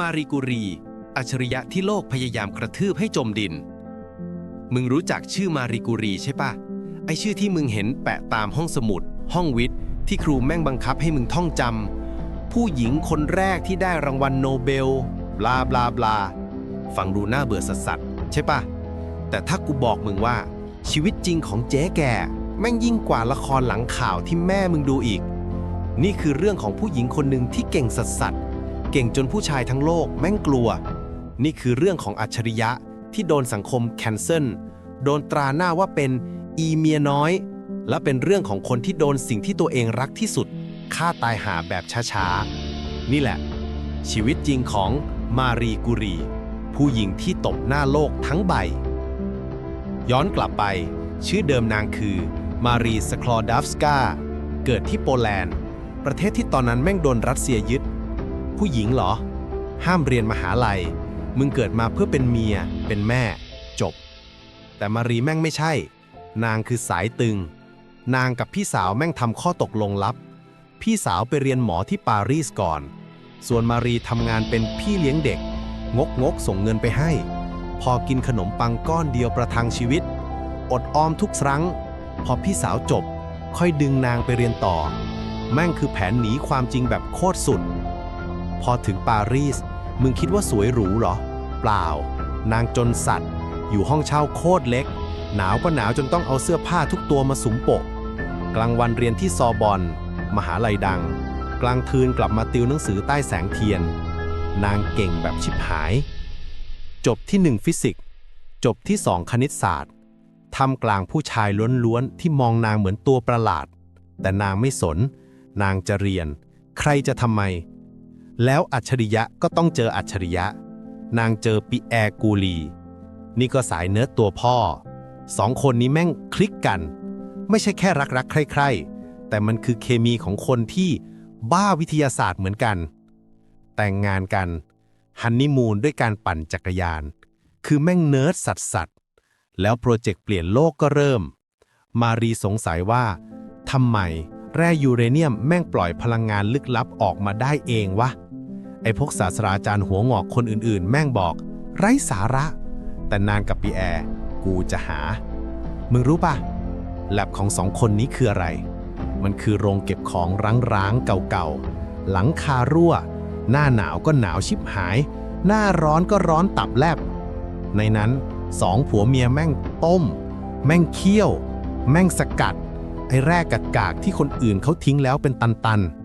มารีกูรี อัจฉริยะที่โลกพยายามกระทืบให้จมดิน มึงรู้จักชื่อมารีกูรีใช่ปะ ไอชื่อที่มึงเห็นแปะตามห้องสมุด ห้องวิทย์ ที่ครูแม่งบังคับให้มึงท่องจำ ผู้หญิงคนแรกที่ได้รางวัลโนเบล บลาบลาบลา ฟังดูน่าเบื่อสัสสัสๆใช่ปะ แต่ถ้ากูบอกมึงว่า ชีวิตจริงของเจ๊แก่แม่งยิ่งกว่าละครหลังข่าวที่แม่มึงดูอีก นี่คือเรื่องของผู้หญิงคนหนึ่งที่เก่งสัสสัสๆ เก่งจนผู้ชายทั้งโลกแม่งกลัว นี่คือเรื่องของอัจฉริยะที่โดนสังคมแคนเซิลโดนตราหน้าว่าเป็นอีเมียน้อย และเป็นเรื่องของคนที่โดนสิ่งที่ตัวเองรักที่สุดฆ่าตายหาแบบช้าๆ นี่แหละ ชีวิตจริงของมารีกุรี ผู้หญิงที่ตบหน้าโลกทั้งใบ ย้อนกลับไป ชื่อเดิมนางคือมารีสคลอดัฟสกาเกิดที่โปแลนด์ ประเทศที่ตอนนั้นแม่งโดนรัสเซียยึด ผู้หญิงเหรอ ห้ามเรียนมหาลัย มึงเกิดมาเพื่อเป็นเมีย เป็นแม่ จบ แต่มารีแม่งไม่ใช่ นางคือสายตึง นางกับพี่สาวแม่งทำข้อตกลงลับ พี่สาวไปเรียนหมอที่ปารีสก่อน ส่วนมารีทำงานเป็นพี่เลี้ยงเด็ก งกงกส่งเงินไปให้ พอกินขนมปังก้อนเดียวประทังชีวิต อดออมทุกครั้ง พอพี่สาวจบ ค่อยดึงนางไปเรียนต่อ แม่งคือแผนหนีความจริงแบบโคตรสุด พอถึงปารีส มึงคิดว่าสวยหรูเหรอ เปล่า นางจนสัตว์ อยู่ห้องเช่าโคตรเล็ก หนาวก็หนาวจนต้องเอาเสื้อผ้าทุกตัวมาสุมโปะกลางวันเรียนที่ซอร์บอน มหาลัยดัง กลางคืนกลับมาติวหนังสือใต้แสงเทียน นางเก่งแบบชิบหาย จบที่หนึ่งฟิสิกส์ จบที่สองคณิตศาสตร์ทำกลางผู้ชายล้วนๆที่มองนางเหมือนตัวประหลาด แต่นางไม่สน นางจะเรียน ใครจะทำไม แล้วอัจฉริยะก็ต้องเจออัจฉริยะ นางเจอปิแอร์กูลี นี่ก็สายเนื้อตัวพ่อ สองคนนี้แม่งคลิกกัน ไม่ใช่แค่รักรักๆ ใคร่ๆ แต่มันคือเคมีของคนที่บ้าวิทยาศาสตร์เหมือนกัน แต่งงานกัน ฮันนีมูนด้วยการปั่นจักรยาน คือแม่งเนิร์ดสัสสัสๆแล้วโปรเจกต์เปลี่ยนโลกก็เริ่ม มารีสงสัยว่าทำไมแร่ยูเรเนียมแม่งปล่อยพลังงานลึกลับออกมาได้เองวะ ไอพวกศาสตราจารย์หัวงอกคนอื่นๆ แม่งบอก ไร้สาระ แต่นานกับปีแอร์กูจะหา มึงรู้ปะแลบของสองคนนี้คืออะไร มันคือโรงเก็บของร้างๆเก่าๆ หลังคารั่ว หน้าหนาวก็หนาวชิบหาย หน้าร้อนก็ร้อนตับแลบ ในนั้นสองผัวเมียแม่งต้ม แม่งเคี่ยว แม่งสกัด ไอ้แร่กากๆที่คนอื่นเขาทิ้งแล้วเป็นตันๆ